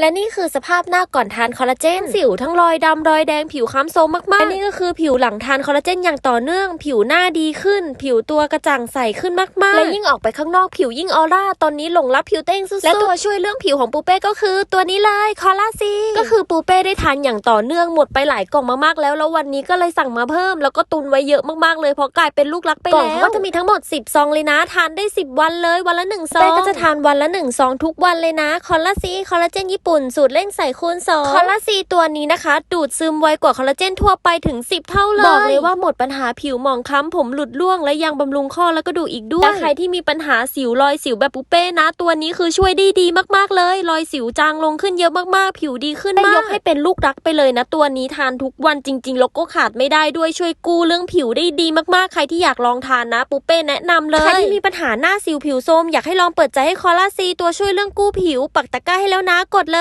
และนี่คือสภาพหน้าก่อนทานคอลลาเจนสิวทั้งรอยดำรอยแดงผิวค้ำโซมมากๆและนี่ก็คือผิวหลังทานคอลลาเจนอย่างต่อเนื่อง ผิวหน้าดีขึ้น ผิวตัวกระจ่างใสขึ้นมากๆ และยิ่งออกไปข้างนอกผิวยิ่งออร่าตอนนี้หลงรักผิวเต้งสุดๆและตัวช่วยเรื่องผิวของปูเป้ก็คือ ตัวนี้เลยคอลลาซีก็คือปูเป้ได้ทานอย่างต่อเนื่องหมดไปหลายกล่องมากๆแล้วแล้ววันนี้ก็เลยสั่งมาเพิ่ม แล้วก็ตุนไว้เยอะมากๆเลยเพราะกลายเป็นลูกรักไปแล้วกล่องเขาก็จะมีทั้งหมด 10 ซองเลยนะ ทานได้ 10 วันเลยวันละ1ซองเป้ก็จะทานวันละ1ซองทุกวันเลยนะคอลลาซีคอลลาเจนญี่ปุ่นสูตรเร่งใส่คูณ2คอลลาซีตัวนี้นะคะ ดูดซึมไวกว่าคอลลาเจนทั่วไปถึง 10 เท่าเลย บอกเลยว่าหมดปัญหาผิวหมองคล้ำผมหลุดร่วงและยังบำรุงข้อแล้วก็ดูกอีกด้วยแต่ใครที่มีปัญหาสิวรอยสิวแบบปุเป้นะ ตัวนี้คือช่วยได้ดีมากๆเลย รอยสิวจางลงขึ้นเยอะมากๆ ผิวดีขึ้นมากยกให้เป็นลูกรักไปเลยนะ ตัวนี้ทานทุกวันจริง ๆ แล้วก็ขาดไม่ได้ด้วยช่วยกู้เรื่องผิวได้ดีมากๆ ใครที่อยากลองทานนะปุเป้แนะนำเลยใครที่มีปัญหาหน้าสิวผิวโทรมอยากให้ลองเปิดใจให้คอลลาซีตัวช่วยเรื่องกู้ผิว ปักตะกร้าให้แล้วนะกดเล